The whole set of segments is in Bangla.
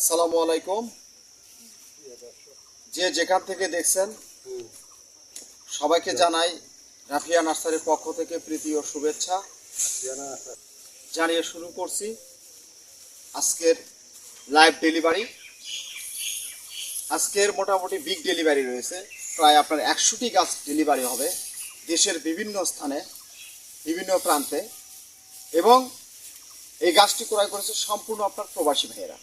আসসালামু আলাইকুম। যে যেখান থেকে দেখছেন, সবাইকে জানাই রাফিয়া নার্সারির পক্ষ থেকে প্রীতি ও শুভেচ্ছা। জানিয়ে শুরু করছি আজকের লাইভ ডেলিভারি আজকের মোটামুটি বিগ ডেলিভারি রয়েছে। প্রায় আপনার একশোটি গাছ ডেলিভারি হবে দেশের বিভিন্ন স্থানে, বিভিন্ন প্রান্তে। এবং এই গাছটি ক্রয় করেছে সম্পূর্ণ আপনার প্রবাসী ভাইয়েরা।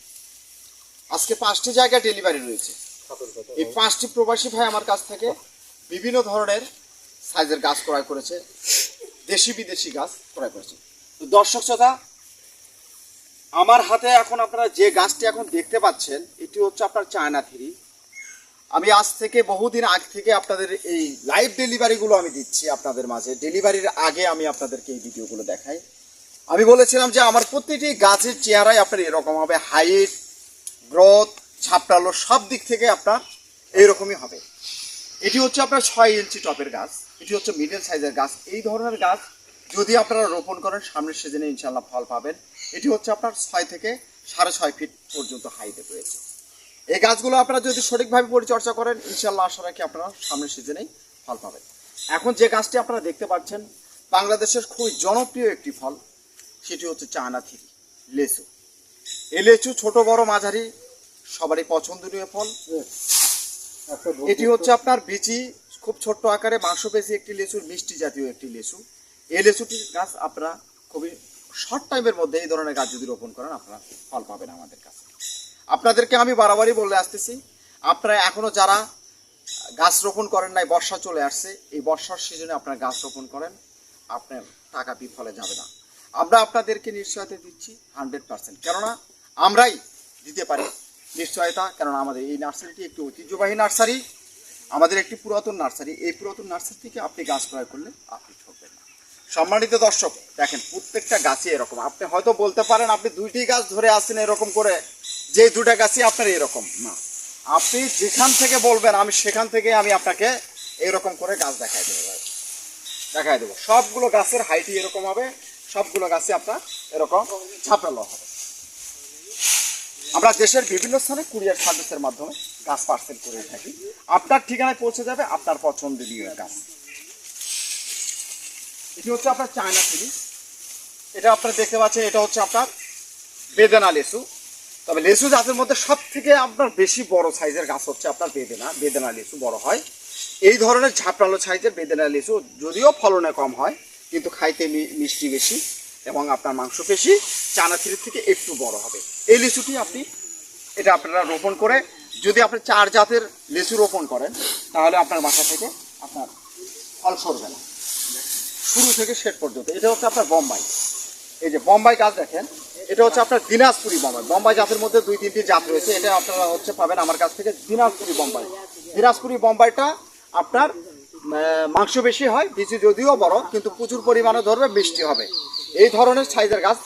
আজকে পাঁচটি জায়গায় ডেলিভারি রয়েছে। এই পাঁচটি প্রবাসী ভাই আমার কাছ থেকে বিভিন্ন ধরনের সাইজের গাছ ক্রয় করেছে, দেশি বিদেশি গাছ ক্রয় করেছে। তো দর্শক শ্রোতা, আমার হাতে এখন আপনারা যে গাছটি এখন দেখতে পাচ্ছেন, এটি হচ্ছে আপনার চায়না থ্রি। আমি আজ থেকে বহুদিন আগ থেকে আপনাদের এই লাইভ ডেলিভারিগুলো আমি দিচ্ছি আপনাদের মাঝে। ডেলিভারির আগে আমি আপনাদেরকে এই ভিডিওগুলো দেখাই। আমি বলেছিলাম যে আমার প্রতিটি গাছের চেহারাই আপনার এরকম হবে হাইট গ্রোথ ঝাপটালো সব দিক থেকে আপনার এইরকমই হবে। এটি হচ্ছে আপনার ছয় ইঞ্চি টপের গাছ, এটি হচ্ছে মিডিয়াম সাইজের গাছ। এই ধরনের গাছ যদি আপনারা রোপণ করেন, সামনের সিজনে ইনশাল্লাহ ফল পাবেন। এটি হচ্ছে আপনার ছয় থেকে সাড়ে ছয় ফিট পর্যন্ত হাইটে রয়েছে। এই গাছগুলো আপনারা যদি সঠিকভাবে পরিচর্যা করেন ইনশাল্লাহ আশা রাখি আপনারা সামনের সিজনেই ফল পাবেন। এখন যে গাছটি আপনারা দেখতে পাচ্ছেন, বাংলাদেশের খুবই জনপ্রিয় একটি ফল, সেটি হচ্ছে চায়না থিরি লেচু এই লেচু ছোট, বড়, মাঝারি, সবারই পছন্দনীয় ফল। এটি হচ্ছে আপনার বিচি, খুব ছোট্ট আকারে, মাংসপেশি একটি লেচুর, মিষ্টি জাতীয় একটি লেচু। এই লেচুটির গাছ আপনারা খুবই শর্ট টাইমের মধ্যে এই ধরনের গাছ যদি রোপণ করেন, আপনারা ফল পাবেন আমাদের কাছে। আপনাদেরকে আমি বারবারই বলে আসতেছি, আপনারা এখনও যারা গাছ রোপণ করেন নাই, বর্ষা চলে আসছে, এই বর্ষার সিজনে আপনারা গাছ রোপণ করেন, আপনার টাকা বিফলে যাবে না। আমরা আপনাদেরকে নিশ্চয়তা দিচ্ছি হান্ড্রেড পার্সেন্ট কেননা আমরাই দিতে পারি। নিশ্চয়তা কেননা আমাদের এই নার্সারিটি একটি ঐতিহ্যবাহী নার্সারি। আমাদের একটি পুরাতন নার্সারি। এই পুরাতন নার্সারি থেকে আপনি গাছ ক্রয় করলে আপনি ঠকবেন না। সম্মানিত দর্শক, দেখেন প্রত্যেকটা গাছই এরকম। আপনি হয়তো বলতে পারেন, আপনি দুইটি গাছ ধরে আসছেন এরকম করে। যে দুটা গাছই আপনার এরকম না। আপনি যেখান থেকে বলবেন, আমি সেখান থেকে আমি আপনাকে এরকম করে গাছ দেখাই দেবো। দেখাই দেবো। সবগুলো গাছের হাইটই এরকম হবে। সবগুলো গাছে আপনার এরকম ঝাঁপালো হবে। আমরা দেশের বিভিন্ন স্থানে কুরিয়ার সার্ভিসের মাধ্যমে গাছ পার্সেল করে থাকি। আপনার ঠিকানায় পৌঁছে যাবে আপনার পছন্দনীয় গাছ। এটি হচ্ছে আপনার চায়না থ্রি এটা আপনারা দেখতে পাচ্ছেন, এটা হচ্ছে আপনার বেদেনা লেসু। তবে লেসু জাতের মধ্যে সব থেকে আপনার বেশি বড় সাইজের গাছ হচ্ছে আপনার বেদেনা। বেদেনা লেসু বড় হয়। এই ধরনের ঝাপড়ালো সাইজের বেদেনা লেসু যদিও ফলনে কম হয়, কিন্তু খাইতে মিষ্টি বেশি। এবং আপনার মাংস বেশি চানা থ্রির থেকে একটু বড় হবে। এই লিচুটি আপনি এটা আপনারা রোপণ করে, যদি আপনি চার জাতের লিচু রোপণ করেন, তাহলে আপনার মাথা থেকে আপনার ফল সরবে না। শুরু থেকে শেষ পর্যন্ত। এটা হচ্ছে আপনার বোম্বাই। এই যে বোম্বাই গাছ দেখেন, এটা হচ্ছে আপনার দিনাজপুরি বোম্বাই। বোম্বাই জাতের মধ্যে দুই, তিনটি জাত রয়েছে। এটা আপনারা হচ্ছে পাবেন আমার কাছ থেকে দিনাজপুরি বোম্বাই। দিনাজপুরি বোম্বাইটা আপনার মাংস বেশি হয় বিচি যদিও বড় কিন্তু প্রচুর পরিমাণে ধরবে, মিষ্টি হবে। এই ধরনের সাইজের গাছ,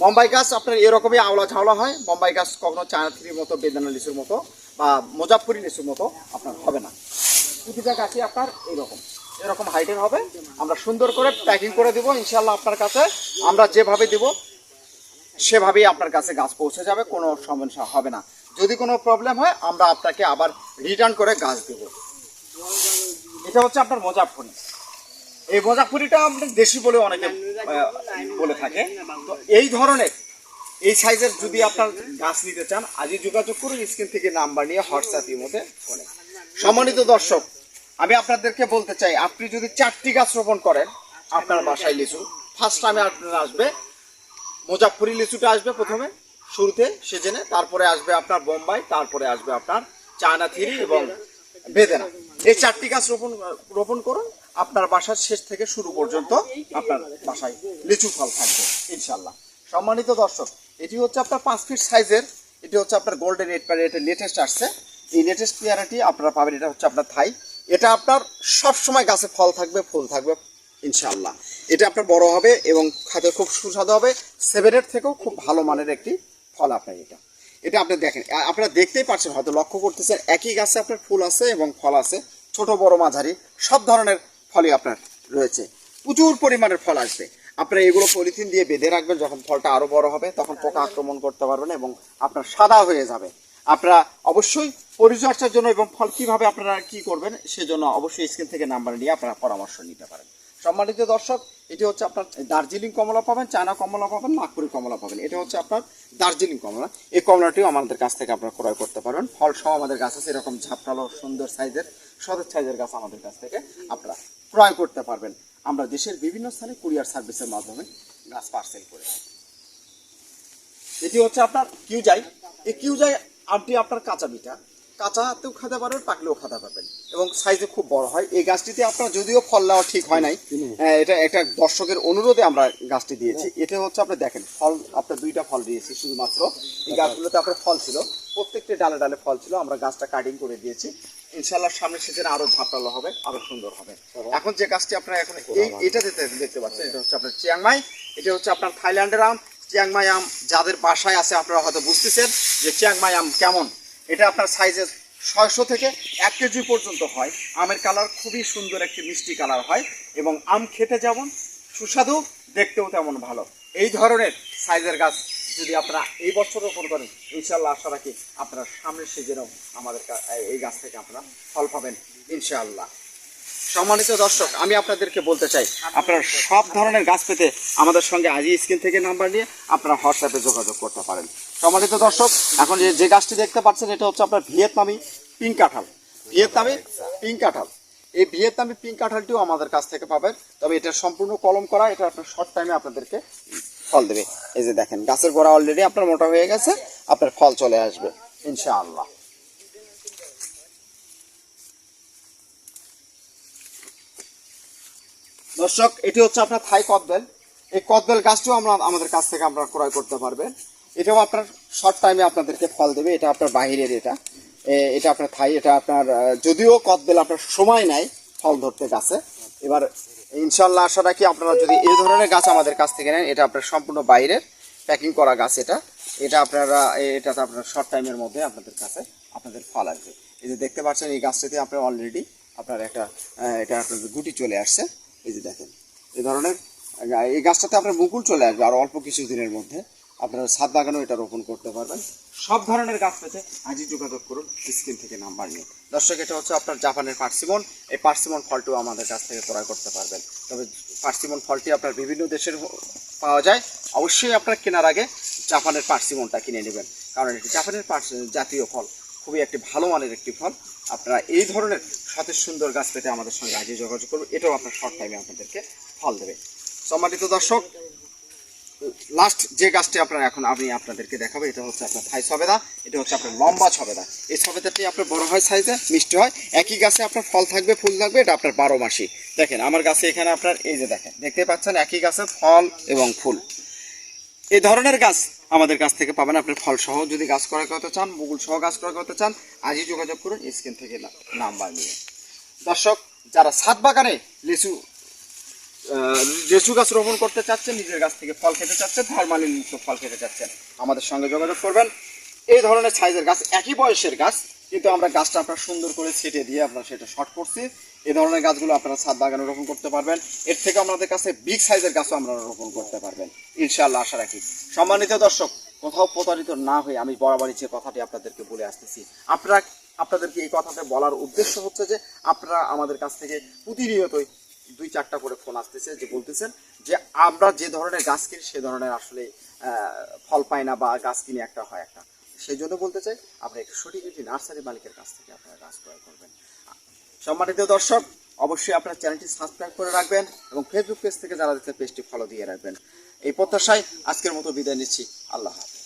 বম্বাই গাছ, আপনার এরকমই আওলা ঝাওলা হয়, বোম্বাই গাছ কখনো চায়না থ্রির মতো, বেদানা লিচুর মতো বা মোজাফপুরি লিচুর মতো আপনার হবে না। প্রতিটা গাছই আপনার এরকম এরকম হাইটের হবে। আমরা সুন্দর করে প্যাকিং করে দিব ইনশাল্লাহ আপনার কাছে। আমরা যেভাবে দিব, সেভাবেই আপনার কাছে গাছ পৌঁছে যাবে, কোনো সমস্যা হবে না। যদি কোনো প্রবলেম হয়, আমরা আপনাকে আবার রিটার্ন করে গাছ দেব। এটা হচ্ছে আপনার মোজাফপুরি এই মোজাফপুরিটা আপনার দেশি বলে অনেকে বলে থাকে। তো এই ধরনের, এই সাইজের যদি আপনার গাছ নিতে চান, আজই যোগাযোগ করুন, স্ক্রিন থেকে নাম্বার নিয়ে হোয়াটসঅ্যাপের মধ্যে ফোনে। সম্মানিত দর্শক, আমি আপনাদেরকে বলতে চাই, আপনি যদি চারটি গাছ রোপণ করেন, আপনার বাসায় লিচু ফার্স্ট টাইমে আপনার আসবে, মুজাফরি লিচুটা আসবে প্রথমে, শুরুতে সিজনে, তারপরে আসবে আপনার বোম্বাই, তারপরে আসবে আপনার চায়না থিরি এবং বেদেনা। এই চারটি গাছ রোপণ রোপণ করুন। আপনার বাসার শেষ থেকে শুরু পর্যন্ত আপনার বাসায় লিচু ফল থাকবে ইনশাল্লাহ সম্মানিত দর্শক, এটি হচ্ছে আপনার পাঁচ ফিট সাইজের এটি হচ্ছে আপনার গোল্ডেন রেড প্যার এটা লেটেস্ট আসছে। এই লেটেস্ট পেয়ারাটি আপনারা পাবেন, এটা হচ্ছে আপনার থাই। এটা আপনার সব সময় গাছে ফল থাকবে, ফুল থাকবে ইনশাল্লাহ এটা আপনার বড় হবে এবং খাতে খুব সুস্বাদু হবে। সেভেনের থেকেও খুব ভালো মানের একটি ফল আপনার এটা। এটা আপনি দেখেন। আপনারা দেখতেই পাচ্ছেন হয়তো লক্ষ্য করতেছেন একই গাছে আপনার ফুল আছে এবং ফল আছে ছোট বড় মাঝারি সব ধরনের ফলই আপনার রয়েছে। প্রচুর পরিমাণের ফল আসবে। আপনারা এগুলো পলিথিন দিয়ে বেঁধে রাখবেন যখন ফলটা আরও বড় হবে তখন পোকা আক্রমণ করতে পারবেন এবং আপনার সাদা হয়ে যাবে। আপনারা অবশ্যই পরিচর্যার জন্য এবং ফল কীভাবে আপনারা কি করবেন সেজন্য অবশ্যই স্ক্রিন থেকে নাম্বার নিয়ে আপনারা পরামর্শ নিতে পারেন। সম্মানিত দর্শক এটি হচ্ছে আপনার দার্জিলিং কমলা পাবেন চায়না কমলা পাবেন নাগপুরি কমলা পাবেন। এটা হচ্ছে আপনার দার্জিলিং কমলা। এই কমলাটিও আমাদের কাছ থেকে আপনারা ক্রয় করতে পারবেন ফল সহ আমাদের গাছ আছে, এরকম ঝাপটালো, সুন্দর সাইজের সদর সাইজের গাছ আমাদের কাছ থেকে আপনারা ক্রয় করতে পারবেন। আমরা দেশের বিভিন্ন স্থানে কুরিয়ার সার্ভিসের মাধ্যমে গাছ পার্সেল করে। এটি হচ্ছে আপনার কিউজাই। এই কিউজাই আমটি আপনার কাঁচা বিটা। কাঁচাতেও খেতে পারবেন পাকলেও খেতে পারবেন। এবং সাইজে খুব বড় হয়। এই গাছটিতে আপনার যদিও ফল দেওয়া ঠিক হয় নাই হ্যাঁ, এটা একটা দর্শকের অনুরোধে আমরা গাছটি দিয়েছি। এটা হচ্ছে আপনি দেখেন ফল আপনার দুইটা ফল দিয়েছি শুধুমাত্র। এই গাছগুলোতে আপনার ফল ছিল। প্রত্যেকটি ডালে ডালে ফল ছিল। আমরা গাছটা কাটিং করে দিয়েছি। ইনশাল্লাহ সামনের সিজনে আরও ঝাপটালো হবে আরও সুন্দর হবে। এখন যে গাছটি আপনারা এখন এই এটা দেখতে দেখতে পাচ্ছেন এটা হচ্ছে আপনার চিয়াংমাই এটা হচ্ছে আপনার থাইল্যান্ডের আম। চিয়াংমাই আম যাদের বাসায় আছে আপনারা হয়তো বুঝতেছেন যে চিয়াংমাই আম কেমন। এটা আপনার সাইজের ছয়শো থেকে এক কেজি পর্যন্ত হয়। আমের কালার খুবই সুন্দর একটি মিষ্টি কালার হয় এবং আম খেতে যেমন সুস্বাদু, দেখতেও তেমন ভালো। এই ধরনের সাইজের গাছ যদি আপনারা এই বছর রোপণ করেন ইনশাল্লাহ আশা রাখি আপনারা সামনের সিজনেও আমাদের এই গাছ থেকে আপনারা ফল পাবেন, ইনশাআল্লাহ। সম্মানিত দর্শক, আমি আপনাদেরকে বলতে চাই, আপনারা সব ধরনের গাছ পেতে আমাদের সঙ্গে আজই স্ক্রিন থেকে নাম্বার নিয়ে আপনারা হোয়াটসঅ্যাপে যোগাযোগ করতে পারেন। সম্মানিত দর্শক, এখন যে গাছটি দেখতে পাচ্ছেন, এটা হচ্ছে আপনার ভিয়েতনামি পিঙ্ক কাঁঠাল। ভিয়েতনামি পিঙ্ক কাঁঠাল। এই ভিয়েতনামি পিঙ্ক কাঁঠালটিও আমাদের কাছ থেকে পাবেন, তবে এটা সম্পূর্ণ কলম করা, এটা আপনার শর্ট টাইমে আপনাদেরকে ফল দেবে। এই যে দেখেন, গাছের গোড়া অলরেডি আপনার মোটা হয়ে গেছে, আপনার ফল চলে আসবে, ইনশাআল্লাহ। দর্শক, এটি হচ্ছে আপনার থাই কদবেল। এই কদবেল গাছটিও আমরা, আমাদের কাছ থেকে আপনারা ক্রয় করতে পারবেন এটাও আপনার শর্ট টাইমে আপনাদেরকে ফল দেবে। এটা আপনার বাহিরের এটা। এটা আপনার থাই, এটা আপনার যদিও কদবেল আপনার সময় নেয় ফল ধরতে গাছে। এবার ইনশাল্লাহ আশা রাখি আপনারা যদি এই ধরনের গাছ আমাদের কাছ থেকে নেন, এটা আপনার সম্পূর্ণ বাইরের প্যাকিং করা গাছ এটা। এটা আপনারা এটা আপনার শর্ট টাইমের মধ্যে আপনাদের কাছে আপনাদের ফল আসবে। এই যে দেখতে পাচ্ছেন, এই গাছটিতে আপনার অলরেডি আপনার একটা এটা আপনার গুটি চলে আসছে। এই যে দেখেন, এই ধরনের এই গাছটাতে আপনার মুকুল চলে আসবে আর অল্প কিছু দিনের মধ্যে। আপনারা ছাদ বাগানেও এটা রোপণ করতে পারবেন। সব ধরনের গাছ পেতে আজই যোগাযোগ করুন, স্ক্রিন থেকে নাম্বার নিয়ে। দর্শক, এটা হচ্ছে আপনার জাপানের পার্সিমন। এই পার্সিমন ফলটিও আমাদের কাছ থেকে ক্রয় করতে পারবেন। তবে পার্সিমন ফলটি আপনার বিভিন্ন দেশের পাওয়া যায়। অবশ্যই আপনার কেনার আগে জাপানের পার্সিমনটা কিনে নেবেন। কারণ এটি জাপানের জাতীয় ফল। খুবই একটি ভালো মানের একটি ফল। আপনারা এই ধরনের সতেজ সুন্দর গাছ পেতে আমাদের সঙ্গে আজই যোগাযোগ করবেন এটাও আপনার শর্ট টাইমে আপনাদেরকে ফল দেবে। সম্মানিত দর্শক লাস্ট যে গাছটি আপনার এখন আমি আপনাদেরকে দেখাবো, এটা হচ্ছে আপনার থাই সবেদা, এটা হচ্ছে আপনার লম্বা ছবেদা এই সবেদাটি আপনার বড় হয় সাইজে মিষ্টি হয়। একই গাছে আপনার ফল থাকবে, ফুল থাকবে, এটা আপনার বারো মাসি। দেখেন, আমার গাছে এখানে আপনার এই যে দেখেন, দেখতে পাচ্ছেন, একই গাছে ফল এবং ফুল। এই ধরনের গাছ আমাদের কাছ থেকে পাবেন আপনি ফল সহ যদি গাছ ক্রয় করতে চান মুগুল সহ গাছ ক্রয় করতে চান, আজই যোগাযোগ করুন স্ক্রিন থেকে নাম্বার নিয়ে। দর্শক, যারা ছাদ বাগানে লিচু লিচু গাছ রোপণ করতে চাচ্ছেন, নিজের গাছ থেকে ফল খেতে চাচ্ছেন ফলমালিন মুক্ত ফল খেতে চাচ্ছেন, আমাদের সঙ্গে যোগাযোগ করবেন। এই ধরনের সাইজের গাছ, একই বয়সের গাছ, কিন্তু আমরা গাছটা আপনার সুন্দর করে ছেটে দিয়ে আমরা সেটা শর্ট করছি। এই ধরনের গাছগুলো আপনারা ছাদ বাগানে রোপণ করতে পারবেন। এর থেকে আমাদের কাছে বিগ সাইজের গাছও আমরা রোপণ করতে পারবেন। ইনশাআল্লাহ আশা রাখি। সম্মানিত দর্শক, কোথাও প্রতারিত না হয়ে আমি বরাবরই যে কথাটি আপনাদেরকে বলে আসতেছি। আপনারা, আপনাদেরকে এই কথাটা বলার উদ্দেশ্য হচ্ছে যে, আপনারা আমাদের কাছ থেকে প্রতিনিয়তই দুই চারটা করে ফোন আসতেছে যে বলতেছেন যে, আমরা যে ধরনের গাছ কিনি, সে ধরনের আসলে ফল পাই না বা গাছ কিনে একটা হয় একটা। সেই জন্য বলতে চাই আপনি সঠিক একটি নার্সারি মালিকের কাছ থেকে আপনারা গাছ ক্রয় করবেন। সম্মানিত দর্শক, অবশ্যই আপনার চ্যানেলটি সাবস্ক্রাইব করে রাখবেন এবং ফেসবুক পেজ থেকে যারা দেখতে পেজটি ফলো দিয়ে রাখবেন। এই প্রত্যাশায় আজকের মতো বিদায় নিচ্ছি। আল্লাহ হাফেজ।